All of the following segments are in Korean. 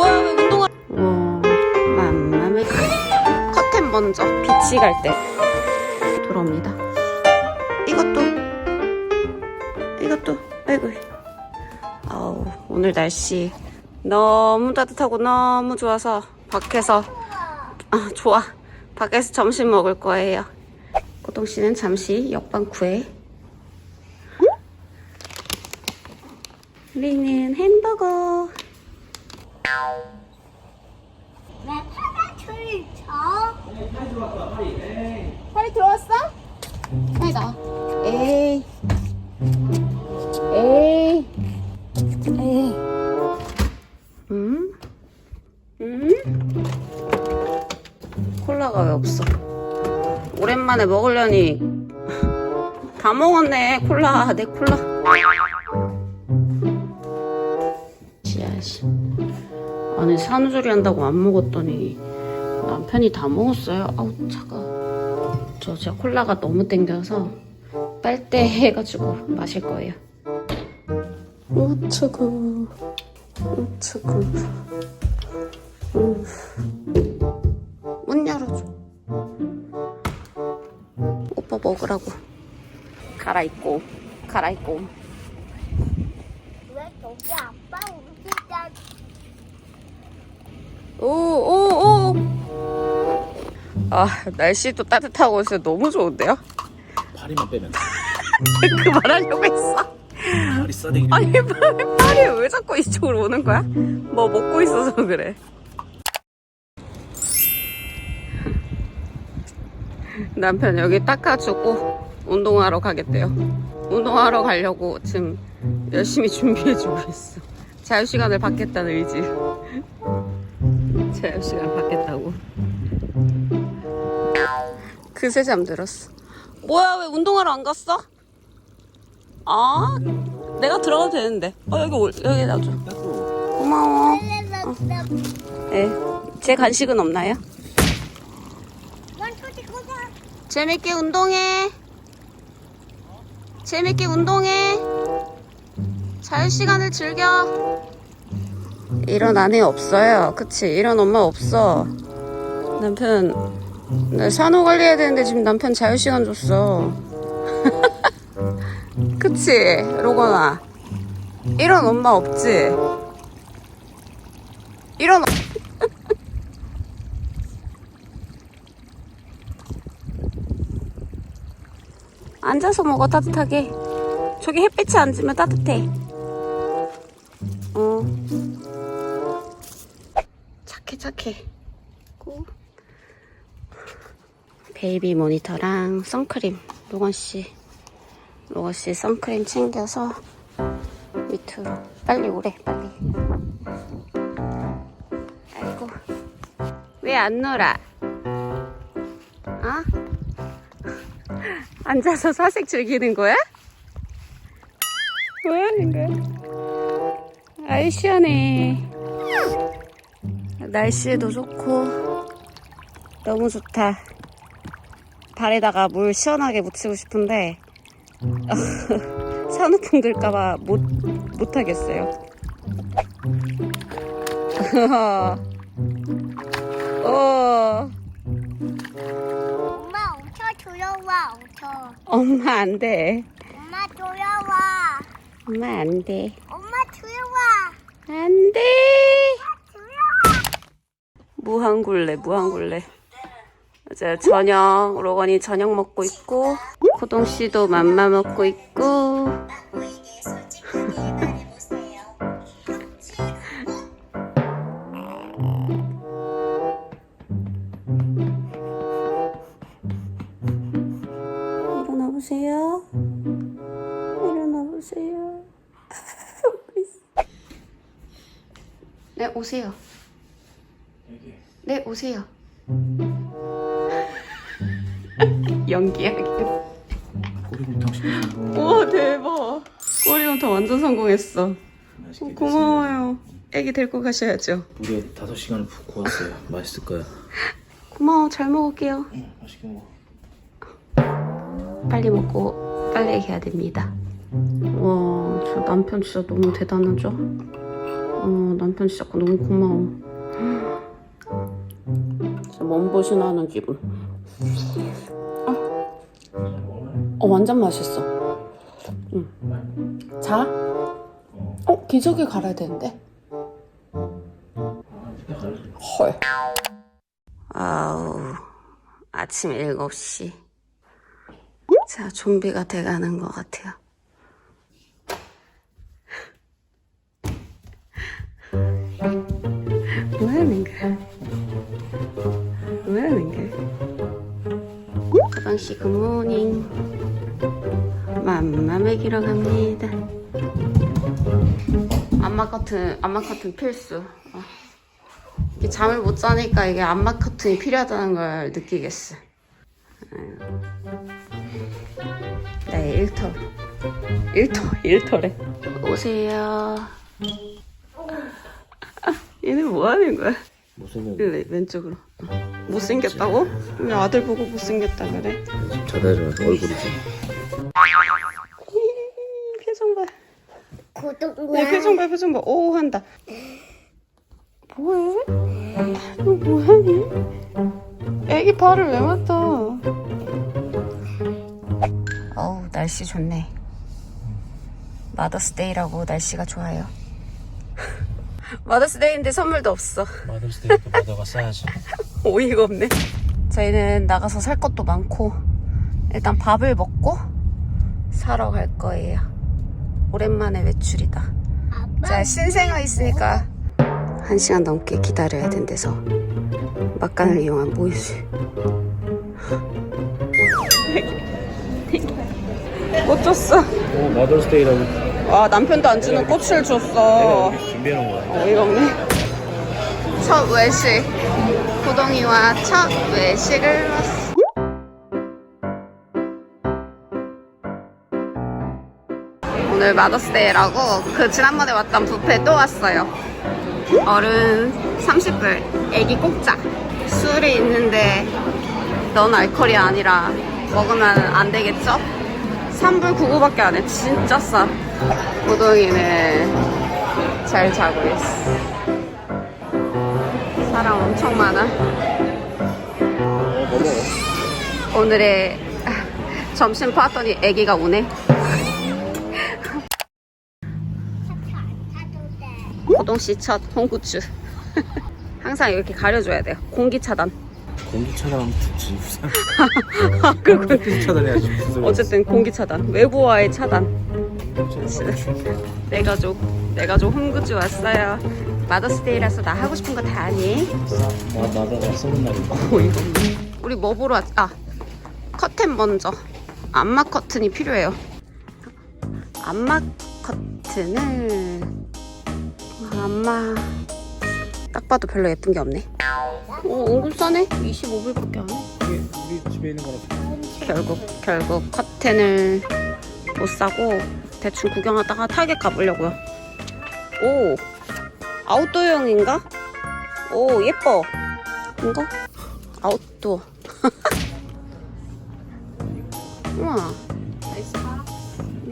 뭐야 왜 운동화 와 맘마미 커튼 먼저. 빛이 갈 때. 들어옵니다. 이것도 이것도 아이고. 아우 오늘 날씨 너무 따뜻하고 너무 좋아서 밖에서 아 좋아. 밖에서 점심 먹을 거예요. 고동 씨는 잠시 옆방구에. 우리는 햄버거 왜 파란줄 쳐? 빨리 들어왔어? 빨리 나. 에이. 에이. 에이. 음? 음? 콜라가 왜 없어? 오랜만에 먹으려니 다 먹었네 콜라 내 콜라 아니 산후조리 한다고 안 먹었더니 남편이 다 먹었어요. 아우 차가. 저 진짜 콜라가 너무 땡겨서 빨대 해가지고 마실 거예요. 오 차가 오 차가 음. 문 열어줘. 오빠 먹으라고. 갈아입고 갈아입고. 왜 저기 아빠 움직여? 오 오 오 아 날씨도 따뜻하고 진짜 너무 좋은데요? 파리만 빼면 그 말하려고 했어. 파리 싸대기 아니 팔- 팔이 왜 자꾸 이쪽으로 오는 거야? 뭐 먹고 있어서 그래. 남편 여기 닦아주고 운동하러 가겠대요. 운동하러 가려고 지금 열심히 준비해주고 있어. 자유시간을 받겠다는 의지 자유시간 받겠다고. 그새 잠들었어. 뭐야 왜 운동하러 안 갔어? 아 내가 들어가도 되는데. 어 여기 올 여기 놔줘. 고마워. 네. 제 간식은 없나요? 재밌게 운동해. 재밌게 운동해. 자유시간을 즐겨 이런 아내 없어요. 그치? 이런 엄마 없어. 남편 나 산후 관리해야 되는데 지금 남편 자유시간 줬어. 그치? 로건아. 이런 엄마 없지? 이런 앉아서 먹어 따뜻하게. 저기 햇빛이 안 지면 따뜻해. 어 착해 착해 고. 베이비 모니터랑 선크림 로건씨 로건씨 선크림 챙겨서 밑으로 빨리 오래 빨리 아이고 왜 안 놀아 어? 앉아서 사색 즐기는 거야? 뭐 하는 거야? 아이 시원해 날씨도 좋고 너무 좋다 발에다가 물 시원하게 묻히고 싶은데 산후풍 들까봐 못, 못하겠어요 어, 엄마 엄청 두려워. 엄청. 엄마 안 돼. 엄마 두려워. 엄마 안 돼. 엄마 두려워. 안 돼. 무한굴레, 무한굴레. 이제 저녁, 로건이 저녁 먹고 있고, 코동 씨도 맘마 먹고 있고. 여기 네, 오세요. 연기하기. 꼬리곰탕 시키는 거 와, 대박. 꼬리곰탕 완전 성공했어. 맛있게 고마워요. 애기 데리고 가셔야죠. 우리 다섯 시간을 푹 구웠어요 맛있을 거야 고마워. 잘 먹을게요. 응 맛있게 먹어 빨리 먹고 빨리 얘기해야 됩니다. 와, 저 남편 진짜 너무 대단하죠? 어, 남편 진짜 너무 고마워. 몸보신하는 기분. 어, 어 완전 맛있어. 응. 자? 어, 기저귀 갈아야 되는데. 헐. 아우, 아침 7시. 자, 좀비가 돼가는 것 같아요. 가방씨 굿모닝. 맘마 먹이러 갑니다. 안마 커튼, 안마 커튼 필수. 어. 잠을 못 자니까 이게 안마 커튼이 필요하다는 걸 느끼겠어. 나의 일터. 일터, 일터래. 오세요. 아, 얘네 뭐 하는 거야? 무슨 일래 왼쪽으로. 못생겼다고? 왜 아들 보고 못생겼다 그래? 집 자다져 얼굴이지. 이, 표정 봐. 구독과 내 표정 봐, 표정 봐. 오 한다. 뭐해? 너 뭐하니? 애기 발을 왜 맞다? 어우 날씨 좋네. 마더스데이라고 날씨가 좋아요. 마더스데이인데 선물도 없어. 마더스데이도 받아가 싸야지. 어이가 없네. 저희는 나가서 살 것도 많고 일단 밥을 먹고 사러 갈 거예요. 오랜만에 외출이다. 자 신생아 있으니까 한 시간 넘게 기다려야 된대서 막간을 이용한 모유수. 꽃 줬어. 오 마더스데이라고 와 남편도 안 주는 꽃을 줬어. 준비해놓은 거야. 어이가 없네. 첫 외식. 구동이와 첫 외식을 왔어. 오늘 마더스데이라고 그 지난번에 왔던 뷔페 또 왔어요. 어른 30불, 애기 공짜. 술이 있는데 넌 알코올이 아니라 먹으면 안 되겠죠? 3불 99밖에 안 해. 진짜 싸. 구동이는 잘 자고 있어. 사람 엄청 많아. 오늘의 점심 봤더니 아기가 우네. 고동 씨 첫 홍구추. 항상 이렇게 가려줘야 돼요. 공기 차단. 공기 차단 좋지. 아, 공기 차단해야지. 어쨌든 공기 차단. 외부와의 차단. 내 가족, 내 가족 홍구추 왔어요. 마더스데이라서 나 하고 싶은 거 다 하니? 나 나다가 쓰는 날이고. 어, 이거. 우리 뭐 보러 왔, 아, 커튼 먼저. 안마 커튼이 필요해요. 안마 커튼을, 안마, 딱 봐도 별로 예쁜 게 없네. 어, 은근 싸네? 25불밖에 안 해. 이게 우리 집에 있는 거랑 결국, 결국 커튼을 못 사고 대충 구경하다가 타겟 가보려고요. 오, 아웃도어용인가? 오, 예뻐. 이거? 아웃도어. 우와.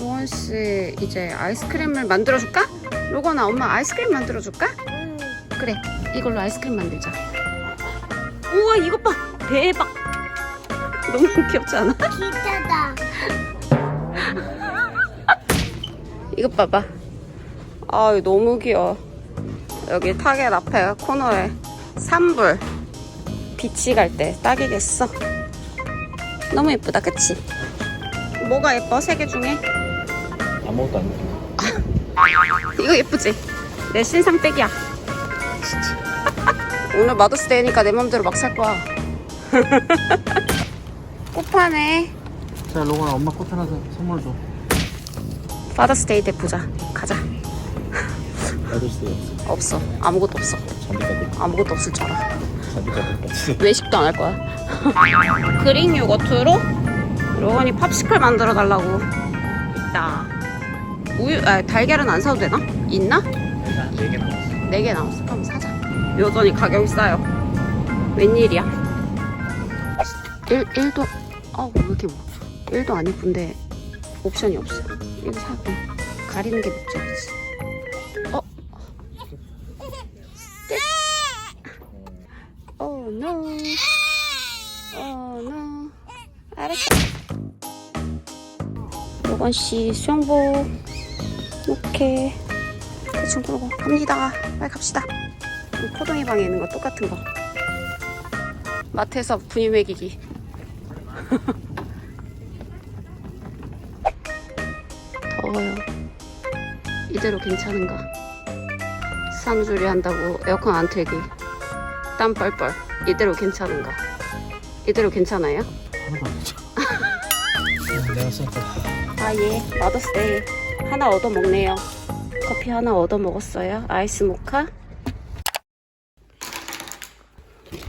로원 씨 이제 아이스크림을 만들어줄까? 로건아 엄마 아이스크림 만들어줄까? 그래 이걸로 아이스크림 만들자. 우와 이것 봐 대박. 너무 귀엽지 않아? 기타다. 이것 봐봐. 아, 너무 귀여워. 여기 타겟 앞에 코너에 3불. 비치 갈 때 딱이겠어. 너무 예쁘다, 그치? 뭐가 예뻐? 세 개 중에? 아무것도 안 돼. 이거 예쁘지? 내 신상 백이야. 오늘 마더스데이니까 내 맘대로 막 살 거야. 꽃 파네. 자, 로건아 엄마 꽃 하나 사- 선물 줘. 파더스데이 때 보자. 가자. 마더스데이 없어. 없어. 아무것도 없어. 아무것도 없을 줄 알아. 외식도 안 할 거야. 그릭 요거트로 로건이 팝시클 만들어 달라고. 있다. 우유, 아, 달걀은 안 사도 되나? 있나? 네개 남았어. 네개 남았어. 그럼 사자. 여전히 가격이 싸요. 웬일이야? 1, 1도, 아, 왜 이렇게 뭐, 1도 안 예쁜데 옵션이 없어. 이거 사고. 가리는 게 목적이지. 요건 씨 수영복. 이렇게. 대충 그러고 갑니다. 빨리 갑시다. 이 코동이 방에 있는 거 똑같은 거. 마트에서 분유 먹이기. 더워요. 이대로 괜찮은가? 산수리 한다고 에어컨 안 틀기. 땀 뻘뻘. 이대로 괜찮은가? 이대로 괜찮아요? 내가 썼다. 아, 예. 마더스데이. 하나 얻어 먹네요. 커피 하나 얻어 먹었어요. 아이스 모카.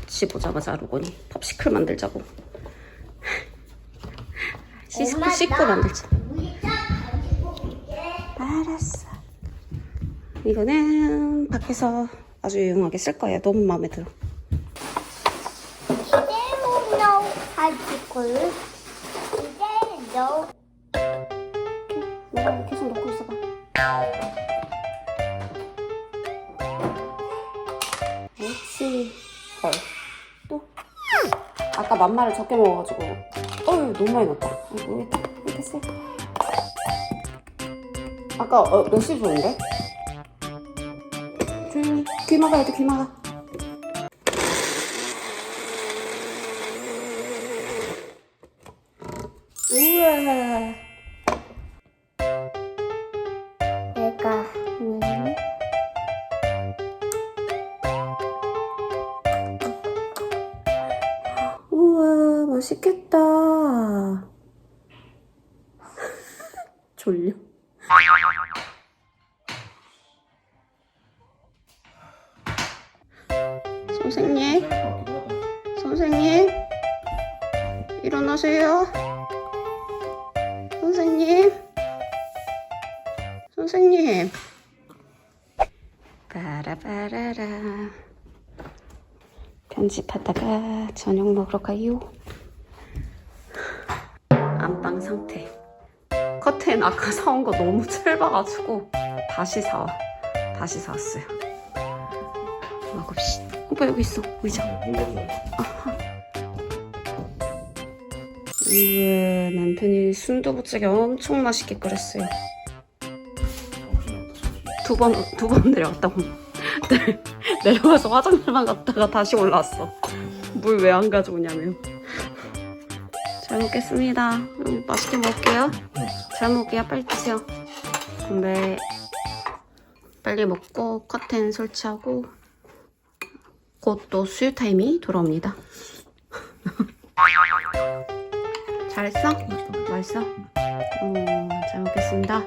집 오자마자 루건이 pop시클 만들자고. 씻고, 씻고 나- 만들자. 알았어. 이거는 밖에서 아주 유용하게 쓸 거예요. 너무 마음에 들어. 이대로 넣 가지고 이대로 넣 내가 계속 넣고 있어봐. 그렇지. 헐. 또. 아까 만마를 적게 먹어가지고. 어휴, 너무 많이 넣었다. 아이고, 이렇게, 세. 아까 어, 몇시 좋은데? 조용히. 귀 막아야 돼, 귀 막아. 맛있겠다. 졸려. 선생님, 선생님, 일어나세요. 선생님, 선생님. 빠라빠라라 편집하다가 저녁 먹으러 가요 상태. 커튼 아까 사온 거 너무 짧아가지고 다시 사와. 다시 사왔어요. 먹읍시다 오빠 여기 있어. 의자. 우와 남편이 순두부찌개 엄청 맛있게 끓였어요. 두 번, 두 번 내려갔다 온 내려가서 화장실만 갔다가 다시 올라왔어. 물 왜 안 가져오냐며. 잘 먹겠습니다. 음, 맛있게 먹을게요. 잘 먹을게요. 빨리 드세요. 건배. 빨리 먹고 커튼 설치하고 곧 또 수유 타임이 돌아옵니다. 잘했어? 맛있어? 음, 잘 먹겠습니다.